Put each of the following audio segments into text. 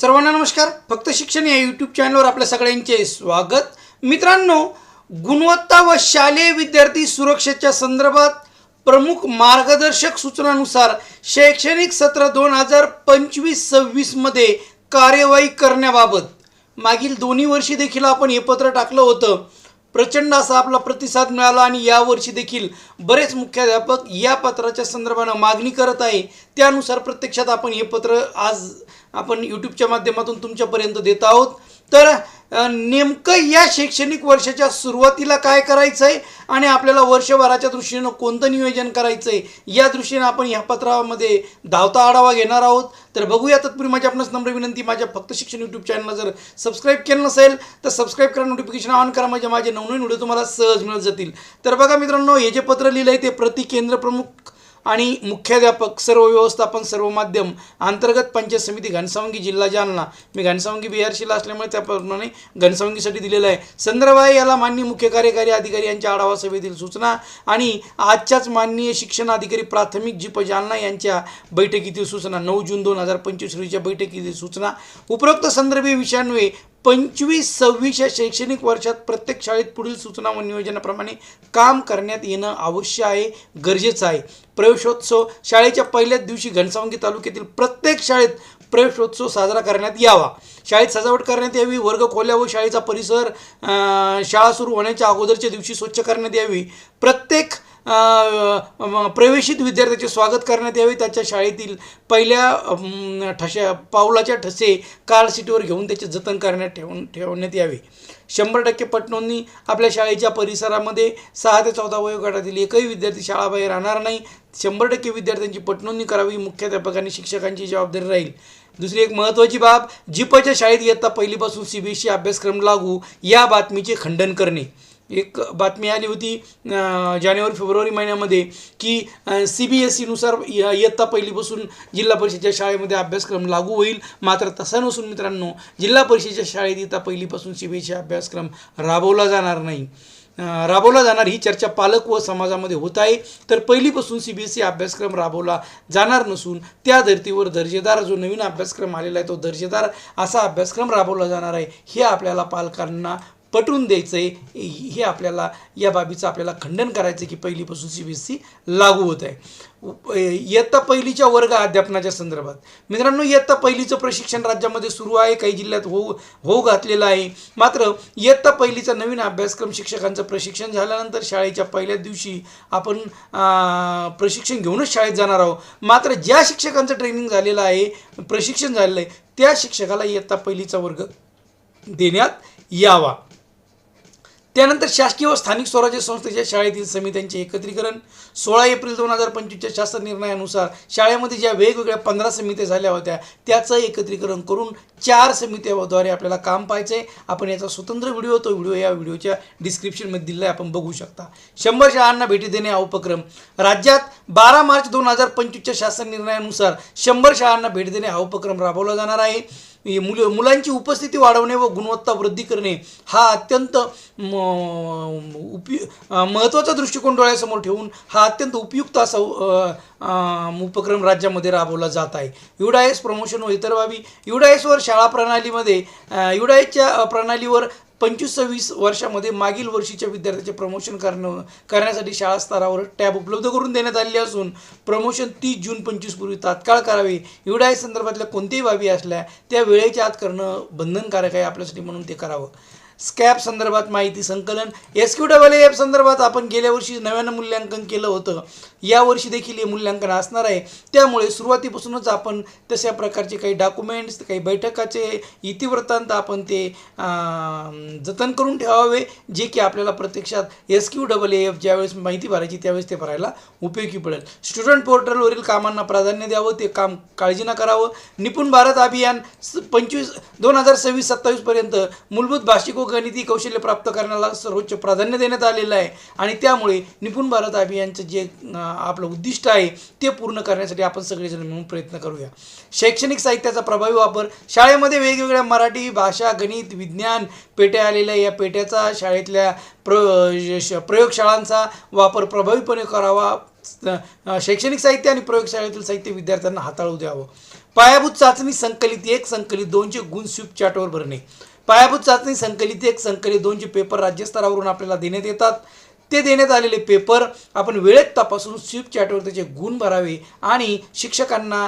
सर्वांना नमस्कार. फक्त शिक्षण या यूट्यूब चॅनलवर आपल्या सगळ्यांचे स्वागत. मित्रांनो गुणवत्ता व शालेय विद्यार्थी सुरक्षेच्या संदर्भात प्रमुख मार्गदर्शक सूचनानुसार शैक्षणिक सत्र दोन हजार पंचवीस सव्वीसमध्ये कार्यवाही करण्याबाबत मागील दोन्ही वर्षी देखील आपण हे पत्र टाकलं होतं. प्रचंड असा आपला प्रतिसाद मिळाला आणि यावर्षी देखील बरेच मुख्याध्यापक या पत्राच्या संदर्भानं मागणी करत आहे. त्यानुसार प्रत्यक्षात आपण हे पत्र आज आपण यूट्यूबच्या माध्यमातून तुमच्यापर्यंत देत आहोत. तर नेमकं या शैक्षणिक वर्षाच्या सुरुवातीला काय करायचं आहे आणि आपल्याला वर्षभराच्या दृष्टीनं कोणतं नियोजन करायचं आहे या दृष्टीनं आपण ह्या पत्रामध्ये धावता आढावा घेणार आहोत. तर बघूया तत्पूर्वी माझी आपणास नम्र विनंती माझ्या फक्त शिक्षण यूट्यूब चॅनलला जर सबस्क्राईब केलं नसेल तर सबस्क्राईब करा नोटिफिकेशन ऑन करा म्हणजे माझे नवनवीन व्हिडिओ तुम्हाला सहज मिळत जातील. तर बघा मित्रांनो हे जे पत्र लिहिलं आहे ते प्रति केंद्र प्रमुख आणि मुख्याध्यापक सर्व व्यवस्थापन सर्व माध्यम अंतर्गत पंचायत समिती घनसावंगी जिल्हा जालना. मी घनसावंगी बिहारशीला असल्यामुळे त्याप्रमाणे घनसावंगीसाठी दिलेलं आहे. संदर्भ आहे याला माननीय मुख्य कार्यकारी अधिकारी यांच्या आढावा सभेतील सूचना आणि आजच्याच माननीय शिक्षण अधिकारी प्राथमिक जीप जालना यांच्या बैठकीतील सूचना. नऊ जून दोन हजार पंचवीस रोजीच्या बैठकीतील सूचना. उपरोक्त संदर्भी विषयांवे पंचवीस सव्वीस या शैक्षणिक वर्षात प्रत्येक शाळेत पुढील सूचना व नियोजनाप्रमाणे काम करण्यात येणं आवश्यक आहे गरजेचं आहे. प्रवेशोत्सव शाळेच्या पहिल्याच दिवशी घनसावंगी तालुक्यातील प्रत्येक शाळेत प्रवेशोत्सव साजरा करण्यात यावा. शाळेत सजावट करण्यात यावी वर्ग खोल्या व शाळेचा परिसर शाळा सुरू होण्याच्या अगोदरच्या दिवशी स्वच्छ करण्यात यावी. प्रत्येक प्रवेशित विद्यार्थ्याचे स्वागत करण्यात यावे त्याच्या शाळेतील पहिल्या ठशा पावलाच्या ठसे कार्ड सीटवर घेऊन त्याचे जतन करण्यात ठेवून ठेवण्यात यावे. शंभर टक्के पटनोंदणी आपल्या शाळेच्या परिसरामध्ये सहा ते चौदा वयोगटातील एकही विद्यार्थी शाळाबाहेर राहणार नाही. शंभर टक्के विद्यार्थ्यांची पटनोंदणी करावी मुख्याध्यापकांनी शिक्षकांची जबाबदारी राहील. दुसरी एक महत्त्वाची बाब जिपच्या शाळेत इयत्ता पहिलीपासून सी बी एस सी अभ्यासक्रम लागू या बातमीचे खंडन करणे. एक बातमी आली होती जानेवारी फेब्रुवारी महिन्यामध्ये की सी बी एस सीनुसार इयत्ता पहिलीपासून जिल्हा परिषदेच्या शाळेमध्ये अभ्यासक्रम लागू होईल. मात्र तसा नसून मित्रांनो जिल्हा परिषदेच्या शाळेत इयत्ता पहिलीपासून सी बी एस सी अभ्यासक्रम राबवला जाणार नाही. राबवला जाणार ही चर्चा पालक व समाजामध्ये होत आहे. तर पहिलीपासून सी बी एस सी अभ्यासक्रम राबवला जाणार नसून त्या धर्तीवर दर्जेदार जो नवीन अभ्यासक्रम आलेला आहे तो दर्जेदार असा अभ्यासक्रम राबवला जाणार आहे हे आपल्याला पालकांना पटवून द्यायचं आहे हे आपल्याला या बाबीचं आपल्याला खंडन करायचं आहे की पहिलीपासून सी बी एस सी लागू होत आहे. इयत्ता पहिलीच्या वर्ग अध्यापनाच्या संदर्भात. मित्रांनो इयत्ता पहिलीचं प्रशिक्षण राज्यामध्ये सुरू आहे काही जिल्ह्यात हो हो घातलेलं आहे. मात्र इयत्ता पहिलीचा नवीन अभ्यासक्रम शिक्षकांचं प्रशिक्षण झाल्यानंतर शाळेच्या पहिल्याच दिवशी आपण प्रशिक्षण घेऊनच शाळेत जाणार आहोत. मात्र ज्या शिक्षकांचं ट्रेनिंग झालेलं आहे प्रशिक्षण झालेलं आहे त्या शिक्षकाला इयत्ता पहिलीचा वर्ग देण्यात यावा. त्यानंतर शासकीय व स्थानिक स्वराज्य संस्थेच्या शाळेतील समित्यांचे एकत्रीकरण. सोळा एप्रिल दोन हजार पंचवीसच्या शासन निर्णयानुसार शाळेमध्ये ज्या वेगवेगळ्या पंधरा समित्या झाल्या होत्या त्याचं एकत्रीकरण करून चार समित्याद्वारे आपल्याला काम पाहायचं आहे आपण याचा स्वतंत्र व्हिडिओ तो व्हिडिओ या व्हिडिओच्या डिस्क्रिप्शनमध्ये दिला आहे. आपण बघू शकता. शंभर शाळांना भेटी देणे हा उपक्रम. राज्यात बारा मार्च दोन हजार पंचवीसच्या शासन निर्णयानुसार शंभर शाळांना भेट देणे हा उपक्रम राबवला जाणार आहे. म्हणजे मुल मुलांची उपस्थिती वाढवणे व गुणवत्ता वृद्धी करणे हा अत्यंत म- उपयु महत्त्वाचा दृष्टिकोन डोळ्यासमोर ठेवून हा अत्यंत उपयुक्त असा उपक्रम राज्यामध्ये राबवला जात आहे. युडायस प्रमोशन व इतर बाबी युडायसवर शाळा प्रणालीमध्ये युडायसच्या प्रणालीवर पंचवीस सव्वीस वर्षामध्ये मागील वर्षीच्या विद्यार्थ्याचे प्रमोशन करणं करण्यासाठी शाळा स्तरावर टॅब उपलब्ध करून देण्यात आलेली असून प्रमोशन तीस जून पंचवीस पूर्वी तात्काळ करावे. एवढ्या संदर्भातल्या कोणत्याही बाबी असल्या त्या वेळेच्या आत करणं बंधनकारक आहे आपल्यासाठी म्हणून ते करावं. स्कॅप संदर्भात माहिती संकलन. एस क्यू डबल एफ संदर्भात आपण गेल्या वर्षी नव्यानं मूल्यांकन केलं होतं. यावर्षी देखील हे मूल्यांकन असणार आहे. त्यामुळे सुरुवातीपासूनच आपण तशा प्रकारचे काही डॉक्युमेंट्स काही बैठकाचे इतिवृत्तांत आपण ते जतन करून ठेवावे जे की आपल्याला प्रत्यक्षात एस क्यू डबल एफ ज्यावेळेस माहिती भरायची त्यावेळेस ते भरायला उपयोगी पडेल. स्टुडंट पोर्टलवरील कामांना प्राधान्य द्यावं ते काम काळजीनं करावं. निपुण भारत अभियान स- पंचवीस दोन हजार सव्वीस सत्तावीसपर्यंत मूलभूत भाषिक गणिती कौशल्य प्राप्त करण्याला सर्वोच्च प्राधान्य देण्यात आलेलं आहे. आणि त्यामुळे निपुण भारत अभियानचं जे आपलं उद्दिष्ट आहे ते पूर्ण करण्यासाठी आपण सगळेजण मिळून प्रयत्न करूया. शैक्षणिक साहित्याचा प्रभावी वापर. शाळेमध्ये वेगवेगळ्या मराठी भाषा गणित विज्ञान पेट्या आलेल्या या पेट्याचा शाळेतल्या प्र श- प्रयोगशाळांचा वापर प्रभावीपणे करावा. शैक्षणिक साहित्य आणि प्रयोगशाळेतील साहित्य विद्यार्थ्यांना हाताळू द्यावं. पायाभूत चाचणी संकलित एक संकलित दोनचे गुण स्वीप चॅटवर भरणे. पायाभूत चाचणी संकलित एक संकलित दोनचे पेपर राज्यस्तरावरून आपल्याला देण्यात येतात. ते देण्यात आलेले पेपर आपण वेळेत तपासून स्विफ्ट चॅटवर त्याचे गुण भरावे आणि शिक्षकांना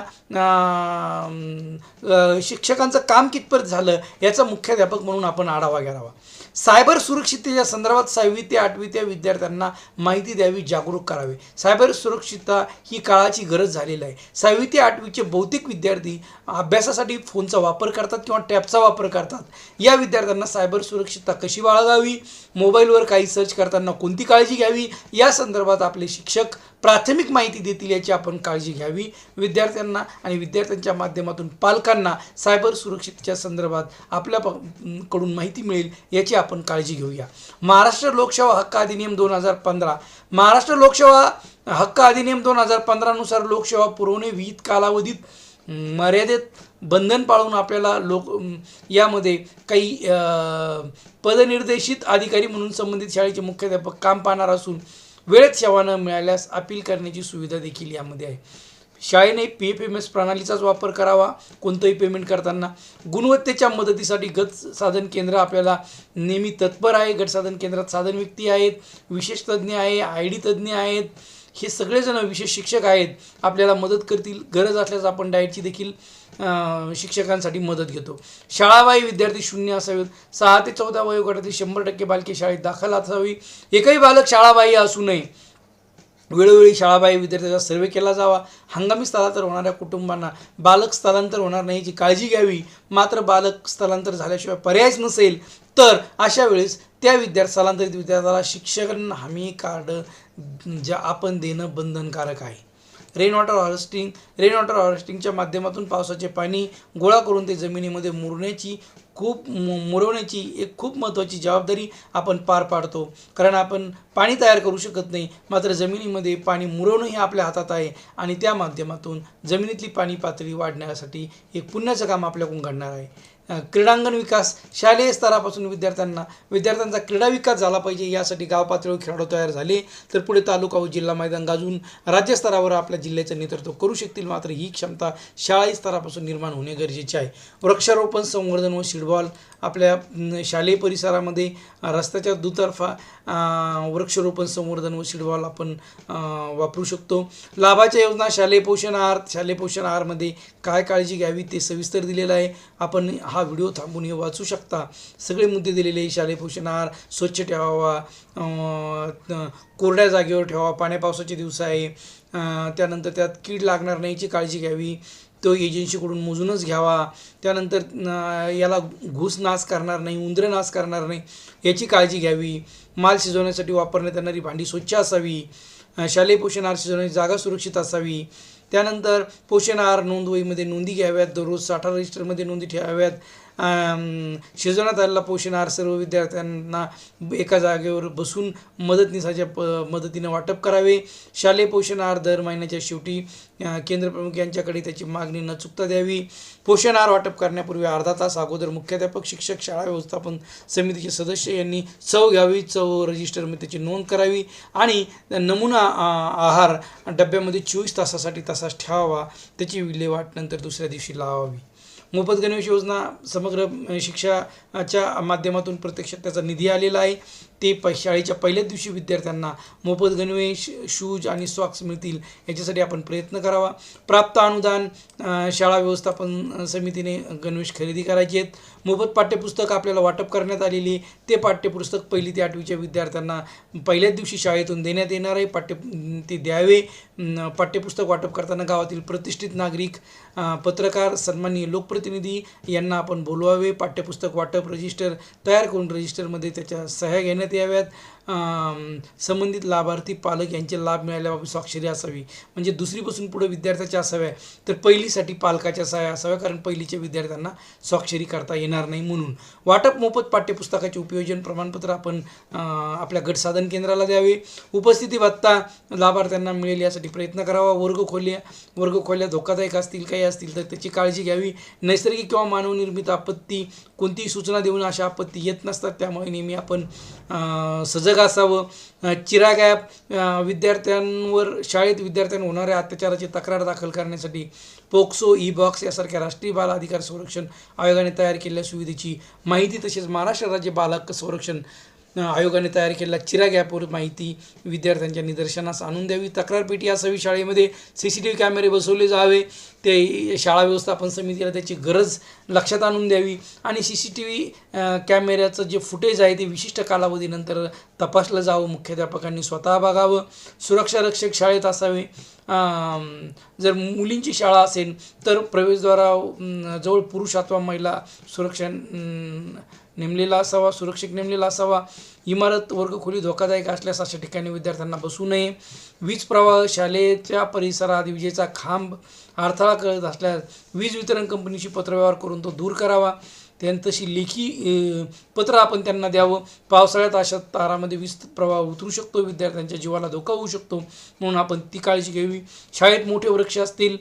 शिक्षकांचं काम कितपत झालं याचा मुख्याध्यापक म्हणून आपण आढावा घ्यावा. सायबर सुरक्षिततेच्या संदर्भात सहावी ते आठवीच्या विद्यार्थ्यांना माहिती द्यावी जागरूक करावे. सायबर सुरक्षितता ही काळाची गरज झालेली आहे. सहावी ते आठवीचे बहुतेक विद्यार्थी अभ्यासासाठी फोनचा वापर करतात किंवा टॅबचा वापर करतात. या विद्यार्थ्यांना सायबर सुरक्षितता कशी बाळगावी? मोबाईलवर काही सर्च करताना कोणती काळजी घ्यावी? या संदर्भात आपले शिक्षक प्राथमिक माहिती देतील याची आपण काळजी घ्यावी. विद्यार्थ्यांना आणि विद्यार्थ्यांच्या माध्यमातून पालकांना सायबर सुरक्षेच्या संदर्भात आपल्या कडून माहिती मिळेल याची आपण काळजी घेऊया. महाराष्ट्र लोकसेवा हक्क अधिनियम दोन हजार पंधरा. महाराष्ट्र लोकसेवा हक्क अधिनियम दोन हजार पंधरानुसार लोकसेवा पुरवणे विहित कालावधीत मर्यादेत बंधन पाळून आपल्याला लोक यामध्ये काही पदनिर्देशित अधिकारी म्हणून संबंधित शाळेचे मुख्याध्यापक काम पाहणार असून वेळेत सेवा न मिळाल्यास अपील करण्याची सुविधा देखील यामध्ये आहे. शाळेने पी एफ एम एस प्रणालीचाच वापर करावा कोणतंही पेमेंट करताना. गुणवत्तेच्या मदतीसाठी गट साधन केंद्र आपल्याला नेहमी तत्पर आहे. गट साधन केंद्रात साधन व्यक्ती आहेत विशेष तज्ज्ञ आहे आय डी तज्ज्ञ आहेत. हे सगळेजण विशेष शिक्षक आहेत. आपल्याला मदत करतील. गरज असल्यास आपण डाएटची देखील शिक्षकांसाठी मदत घेतो. शाळाबाई विद्यार्थी शून्य असावेत. सहा ते चौदा वयोगटातील शंभर टक्के बालके शाळेत दाखल असावी. एकही बालक शाळाबाई असू नये. वेळोवेळी शाळाबाह्य विद्यार्थ्याचा सर्वे केला जावा. हंगामी स्थलांतर होणाऱ्या कुटुंबांना बालक स्थलांतर होणार नाही याची काळजी घ्यावी. मात्र बालक स्थलांतर झाल्याशिवाय पर्यायच नसेल तर अशा वेळेस त्या विद्यार्थी स्थलांतरित विद्यार्थ्याला शिक्षकांना हमी कार्ड ज्या आपण देणं बंधनकारक आहे. Rain water harvesting rain water हार्वेस्टिंगच्या माध्यमातून पावसाचे पाणी गोळा करून ते जमिनीमध्ये मुरण्याची खूप मु मुरवण्याची एक खूप महत्त्वाची जबाबदारी आपण पार पाडतो. कारण आपण पाणी तयार करू शकत नाही मात्र जमिनीमध्ये पाणी मुरवणं हे आपल्या हातात आहे आणि त्या माध्यमातून जमिनीतली पाणी पातळी वाढण्यासाठी एक पुण्याचं काम आपल्याकडून घडणार आहे. क्रीडांगण विकास शालेय स्तरापासून विद्यार्थ्यांना विद्यार्थ्यांचा क्रीडा विकास झाला पाहिजे यासाठी गाव पातळीवर खेळाडू तयार झाले. तर पुढे तालुका व जिल्हा मैदान गाजून राज्यस्तरावर आपल्या जिल्ह्याचं नेतृत्व करू शकतील. मात्र ही क्षमता शालेय स्तरापासून निर्माण होणे गरजेचे आहे. वृक्षारोपण संवर्धन व शिडबॉल आपल्या शालेय परिसरामध्ये रस्त्याच्या दुतर्फा वृक्षारोपण संवर्धन व शिडबॉल आपण वापरू शकतो. लाभाच्या योजना शालेय पोषण आहार शालेय पोषण आहारमध्ये काय काळजी घ्यावी ते सविस्तर दिलेलं आहे. आपण हा व्हिडिओ थांबून हे वाचू शकता. सगळे मुद्दे दिलेले शालेय पोषण आहार स्वच्छ ठेवावा कोरड्या जागेवर ठेवावा पाण्या पावसाचे दिवस आहे. त्यानंतर त्यात कीड लागणार नाही याची काळजी घ्यावी. तो एजन्सीकडून मोजूनच घ्यावा. त्यानंतर याला घूस नाश करणार नाही उंदरं नाश करणार नाही याची काळजी घ्यावी. माल शिजवण्यासाठी वापरण्यात येणारी भांडी स्वच्छ असावी. शालेय पोषण आहार शिजवण्याची जागा सुरक्षित असावी. त्यानंतर पोषण आहार नोंदवहीमध्ये नोंदी घ्याव्यात दररोज साठा रजिस्टरमध्ये नोंदी ठेवाव्यात. शिजवण्यात आलेला पोषण आहार सर्व विद्यार्थ्यांना एका जागेवर बसून मदतनीसाच्या प मदतीनं वाटप करावे. शालेय पोषण आहार दर महिन्याच्या शेवटी केंद्रप्रमुख यांच्याकडे त्याची मागणी न चुकता द्यावी. पोषण आहार वाटप करण्यापूर्वी अर्धा तास अगोदर मुख्याध्यापक शिक्षक शाळा व्यवस्थापन समितीचे सदस्य यांनी चव घ्यावी. चव रजिस्टरमध्ये त्याची नोंद करावी आणि नमुना आहार डब्यामध्ये चोवीस तासासाठी तसाच ठेवावा. त्याची विल्हेवाट नंतर दुसऱ्या दिवशी लावावी. मोफत गणवेश योजना समग्र शिक्षाच्या माध्यमातून प्रत्यक्षात त्याचा निधी आलेला आहे. ते प शाळेच्या पहिल्याच दिवशी विद्यार्थ्यांना मोफत गणवेश शूज आणि सॉक्स मिळतील याच्यासाठी आपण प्रयत्न करावा. प्राप्त अनुदान शाळा व्यवस्थापन समितीने गणवेश खरेदी करायचे आहेत. मोफत पाठ्यपुस्तक आपल्याला वाटप करण्यात आलेली आहे. ते पाठ्यपुस्तक पहिली ते आठवीच्या विद्यार्थ्यांना पहिल्याच दिवशी शाळेतून देण्यात येणार आहे. पाठ्य ते द्यावे. पाठ्यपुस्तक वाटप करताना गावातील प्रतिष्ठित नागरिक पत्रकार सन्माननीय लोकप्रतिनिधी यांना आपण बोलवावे. पाठ्यपुस्तक वाटप रजिस्टर तयार करून रजिस्टरमध्ये त्याच्या सह्या घेण्यात याव्यात संबंधित लाभार्थी पालक यांचे लाभ मिळाल्याबाबत स्वाक्षरी असावी. म्हणजे दुसरीपासून पुढे विद्यार्थ्याच्या असाव्या तर पहिलीसाठी पालकाच्या सहाय्या असाव्या कारण पहिलीच्या विद्यार्थ्यांना स्वाक्षरी करता येणार नाही म्हणून. वाटप मोफत पाठ्यपुस्तकाचे उपयोजन प्रमाणपत्र आपण आपल्या गट साधन केंद्राला द्यावे. उपस्थिती भत्ता लाभार्थ्यांना मिळेल यासाठी प्रयत्न करावा. वर्गखोल्या वर्गखोल्या धोकादायक असतील काही असतील तर त्याची काळजी घ्यावी. नैसर्गिक किंवा मानवनिर्मित आपत्ती कोणतीही सूचना देऊन अशा आपत्ती येत नसतात त्यामुळे नेहमी आपण सजग असावं. अं, चिरा गॅप विद्यार्थ्यांवर शाळेत विद्यार्थ्यांवर होणाऱ्या अत्याचाराची तक्रार दाखल करण्यासाठी पोक्सो ई बॉक्स यासारख्या राष्ट्रीय बाल अधिकार संरक्षण आयोगाने तयार केलेल्या सुविधेची माहिती तसेच महाराष्ट्र राज्य बालहक्क संरक्षण आयोगाने तयार केलेला चिराग ॲपवर माहिती विद्यार्थ्यांच्या निदर्शनास आणून द्यावी. तक्रारपेटी असावी शाळेमध्ये सी सी टी व्ही कॅमेरे बसवले जावे. ते शाळा व्यवस्थापन समितीला त्याची गरज लक्षात आणून द्यावी. आणि सी सी टी व्ही कॅमेऱ्याचं जे फुटेज आहे ते विशिष्ट कालावधीनंतर तपासलं जावं. मुख्याध्यापकांनी स्वतः बघावं. सुरक्षा रक्षक शाळेत असावे. जर मुलींची शाळा असेल तर प्रवेशद्वारा जवळ पुरुष अथवा महिला सुरक्षा नेमलेला असावा सुरक्षित नेमलेला असावा. इमारत वर्गखोली धोकादायक असल्यास अशा ठिकाणी विद्यार्थ्यांना बसू नये. वीज प्रवाह शालेच्या परिसरात विजेचा खांब अडथळा करत असल्यास वीज वितरण कंपनीशी पत्रव्यवहार करून तो दूर करावा. त्यांच्याशी लेखी पत्र आपण त्यांना द्यावं. पावसाळ्यात अशा तारामध्ये वीज प्रवाह उतरू शकतो. विद्यार्थ्यांच्या जीवाला धोका होऊ शकतो. म्हणून आपण ती काळजी घ्यावी. शाळेत मोठे वृक्ष असतील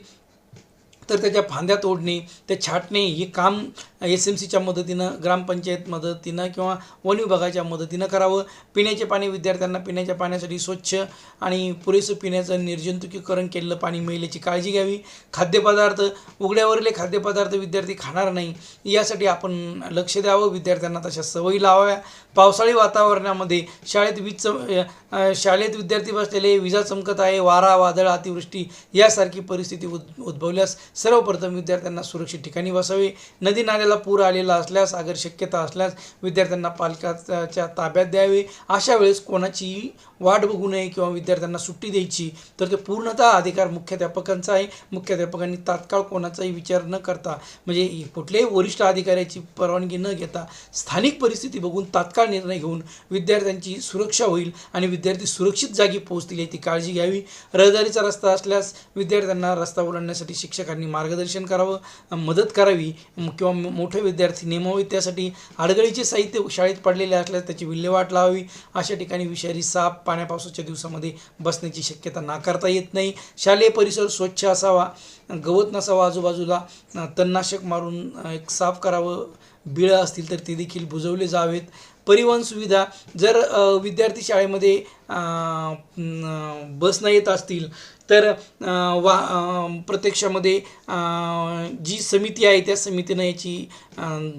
तर त्याच्या फांद्या तोडणे ते छाटणे हे काम एस एम सीच्या मदतीनं ग्रामपंचायत मदतीनं किंवा वन विभागाच्या मदतीनं करावं. पिण्याचे पाणी विद्यार्थ्यांना पिण्याच्या पाण्यासाठी स्वच्छ आणि पुरेसं पिण्याचं निर्जंतुकीकरण केलेलं पाणी मिळण्याची काळजी घ्यावी. खाद्यपदार्थ उघड्यावरले खाद्यपदार्थ विद्यार्थी खाणार नाही यासाठी आपण लक्ष द्यावं. विद्यार्थ्यांना तशा सवयी लावाव्या. पावसाळी वातावरणामध्ये शाळेत वीज चम शाळेत विद्यार्थी बसलेले विजा चमकत आहे वारा वादळ अतिवृष्टी यासारखी परिस्थिती उद उद्भवल्यास सर्वप्रथम विद्यार्थ्यांना सुरक्षित ठिकाणी बसावे. नदी नाल्याला पूर आलेला असल्यास अगर शक्यता असल्यास विद्यार्थ्यांना पालकाच्या ताब्यात द्यावे. अशा वेळेस कोणाची वाट बघू नये किंवा विद्यार्थ्यांना सुट्टी द्यायची तर ते पूर्णतः अधिकार मुख्याध्यापकांचा आहे. मुख्याध्यापकांनी तात्काळ कोणाचाही विचार न करता म्हणजे कुठल्याही वरिष्ठ अधिकाऱ्याची परवानगी न घेता स्थानिक परिस्थिती बघून तात्काळ निर्णय घेऊन विद्यार्थ्यांची सुरक्षा होईल आणि विद्यार्थी सुरक्षित जागी पोहोचतील याची काळजी घ्यावी. रहदारीचा रस्ता असल्यास विद्यार्थ्यांना रस्ता ओलांडण्यासाठी शिक्षकांनी मार्गदर्शन करावं मदत करावी किंवा मोठे विद्यार्थी नेमावे त्यासाठी अडगळीचे साहित्य शाळेत पडलेले असल्यास त्याची विल्हेवाट लावावी. अशा ठिकाणी विषारी साप पाण्यापावसाच्या दिवसामध्ये बसण्याची शक्यता नाकारता येत नाही. शालेय परिसर स्वच्छ असावा. गवत नसावा आजूबाजूला. तणनाशक मारून एक साफ करावं. बिळं असतील तर ते देखील बुजवले जावेत. परिवहन सुविधा जर विद्यार्थी शाळेमध्ये बस न येत असतील तर वा प्रत्यक्षामध्ये जी समिती आहे त्या समितीनं याची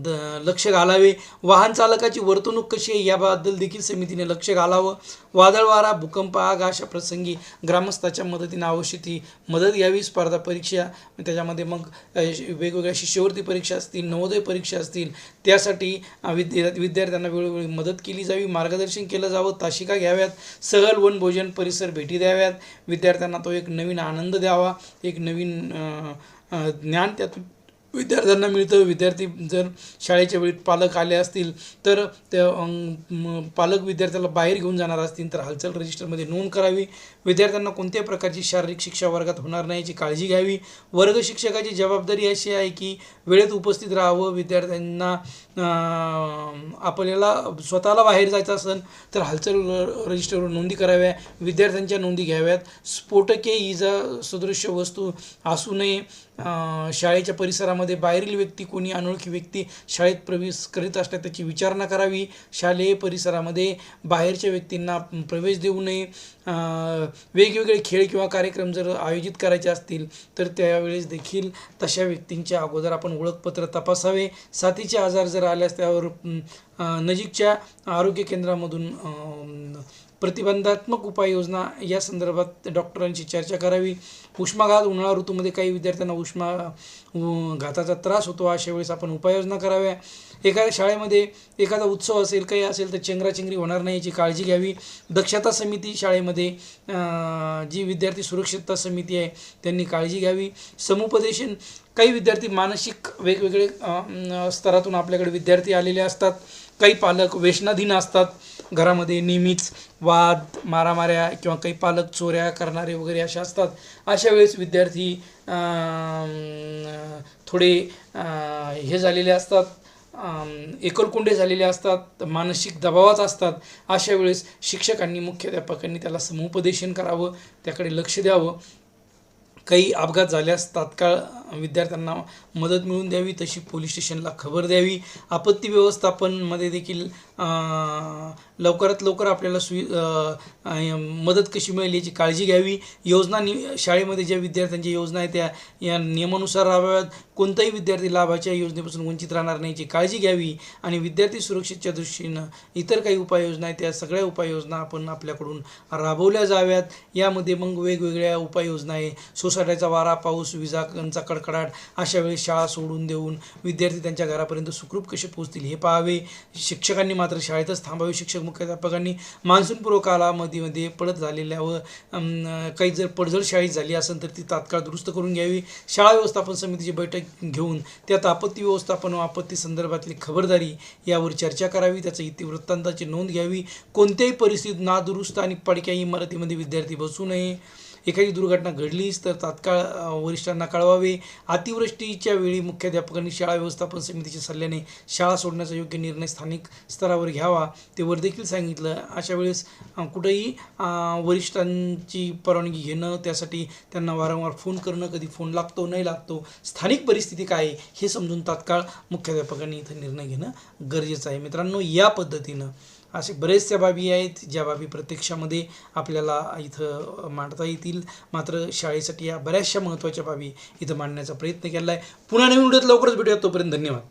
द लक्ष घालावे. वाहन चालकाची वर्तणूक कशी आहे याबद्दल देखील समितीने लक्ष घालावं. वादळ वारा भूकंप आग अशा प्रसंगी ग्रामस्थाच्या मदतीने आवश्यक ती मदत घ्यावी. स्पर्धा परीक्षा त्याच्यामध्ये मग वेगवेगळ्या शिष्यवृत्ती परीक्षा असतील नवोदय परीक्षा असतील त्यासाठी विद्या विद्यार्थ्यांना वेळोवेळी मदत केली जावी. मार्गदर्शन केलं जावं. ताशिका घ्याव्यात. सहल वन भोजन परिसर भेटी द्याव्यात. विद्यार्थ्यांना तो एक एक नवीन आनंद द्यावा एक नवीन ज्ञान त्यातून विद्यार्थ्यांना मिळतं. विद्यार्थी जर शाळेच्या वेळी पालक आले असतील तर त्या पालक विद्यार्थ्याला बाहेर घेऊन जाणार असतील. तर हालचाल रजिस्टरमध्ये नोंद करावी. विद्यार्थ्यांना कोणत्याही प्रकारची शारीरिक शिक्षा वर्गात होणार नाही याची काळजी घ्यावी. वर्ग शिक्षकाची जबाबदारी अशी आहे की वेळेत उपस्थित राहावं. विद्यार्थ्यांना आपल्याला स्वतःला बाहेर जायचं असेल तर हालचाल र- रजिस्टरवर नोंदी कराव्या. विद्यार्थ्यांच्या नोंदी घ्याव्यात. स्फोटके इजा सदृश्य वस्तू असू नये शाळेच्या परिसरामध्ये बाहेरील व्यक्ती कोणी अनोळखी व्यक्ती शाळेत प्रवेश करीत असल्यास त्याची विचारणा करावी. शालेय परिसरामध्ये बाहेरच्या व्यक्तींना प्रवेश देऊ नये. वेगवेगळे खेळ किंवा कार्यक्रम जर आयोजित करायचे असतील तर त्यावेळेस देखील तशा व्यक्तींच्या अगोदर आपण ओळखपत्र तपासावे. साथीचे आजार जर आल्यास त्यावर नजीकच्या आरोग्य केंद्रामधून प्रतिबंधात्मक उपाययोजना या संदर्भात डॉक्टरांशी चर्चा करावी. उष्माघात उन्हाळा ऋतूमध्ये काही विद्यार्थ्यांना उष्मा घाताचा त्रास होतो अशा वेळेस आपण उपाययोजना कराव्या. एखाद्या शाळेमध्ये एखादा उत्सव असेल काही असेल तर चेंगराचेंगरी होणार नाही याची काळजी घ्यावी. दक्षता समिती शाळेमध्ये जी विद्यार्थी सुरक्षितता समिती आहे त्यांनी काळजी घ्यावी. समुपदेशन काही विद्यार्थी मानसिक वेगवेगळे स्तरातून आपल्याकडे विद्यार्थी आलेले असतात. काही पालक वेशनाधीन असतात. घरामध्ये नेहमीच वाद मारामाऱ्या किंवा काही पालक चोऱ्या करणारे वगैरे असे असतात. अशा वेळेस विद्यार्थी थोडे हे झालेले असतात. अं, एकलकोंडे झालेले असतात. मानसिक दबावात असतात. अशा वेळेस शिक्षकांनी मुख्याध्यापकांनी त्याला समुपदेशन करावं त्याकडे लक्ष द्यावं. काही अपघात झाल्यास तात्काळ विद्यार्थ्यांना मदत मिळून द्यावी तशी पोलीस स्टेशनला खबर द्यावी. आपत्ती व्यवस्थापनमध्ये देखील लवकरात लवकर आपल्याला सुवि मदत कशी मिळेल याची काळजी घ्यावी. योजना नि शाळेमध्ये ज्या विद्यार्थ्यांच्या योजना आहेत त्या या नियमानुसार राबवाव्यात. कोणताही विद्यार्थी लाभाच्या योजनेपासून वंचित राहणार नाही याची काळजी घ्यावी. आणि विद्यार्थी सुरक्षेच्या दृष्टीनं इतर काही उपाययोजना आहेत त्या सगळ्या उपाययोजना आपण आपल्याकडून राबवल्या जाव्यात. यामध्ये मग वेगवेगळ्या उपाययोजना आहे. सोसायट्याचा वारा पाऊस विजांचा कडकडाट अशा वेळेस शाळा सोडून देऊन विद्यार्थी त्यांच्या घरापर्यंत सुखरूप कसे पोहोचतील हे पाहावे. शिक्षकांनी मात्र शाळेतच थांबावे. शिक्षक मुख्याध्यापकांनी मान्सूनपूर्व कालावधीमध्ये पडत झालेल्या व काही जर पडझड शाळेत झाली असेल तर ती तात्काळ दुरुस्त करून घ्यावी. शाळा व्यवस्थापन समितीची बैठक घेऊन त्यात आपत्ती व्यवस्थापन व आपत्ती संदर्भातली खबरदारी यावर चर्चा करावी. त्याचं इतिवृत्तांताची नोंद घ्यावी. कोणत्याही परिस्थितीत नादुरुस्त आणि पडक्या इमारतीमध्ये विद्यार्थी बसू नये. एखादी दुर्घटना घडलीच तर तात्काळ वरिष्ठांना कळवावे. अतिवृष्टीच्या वेळी मुख्याध्यापकांनी शाळा व्यवस्थापन समितीच्या सल्ल्याने शाळा सोडण्याचा योग्य निर्णय स्थानिक स्तरावर घ्यावा ते वर देखील सांगितलं. अशा वेळेस कुठंही वरिष्ठांची परवानगी घेणं त्यासाठी त्यांना वारंवार फोन करणं कधी फोन लागतो नाही लागतो स्थानिक परिस्थिती काय आहे हे समजून तात्काळ मुख्याध्यापकांनी इथं निर्णय घेणं गरजेचं आहे. मित्रांनो या पद्धतीनं असे बरेचशा बाबी आहेत ज्या बाबी प्रत्यक्षामध्ये आपल्याला इथं मांडता येतील. मात्र शाळेसाठी या बऱ्याचशा महत्त्वाच्या बाबी इथं मांडण्याचा प्रयत्न केला आहे पुन्हा नवीन व्हिडिओत लवकरच भेटूया तोपर्यंत धन्यवाद.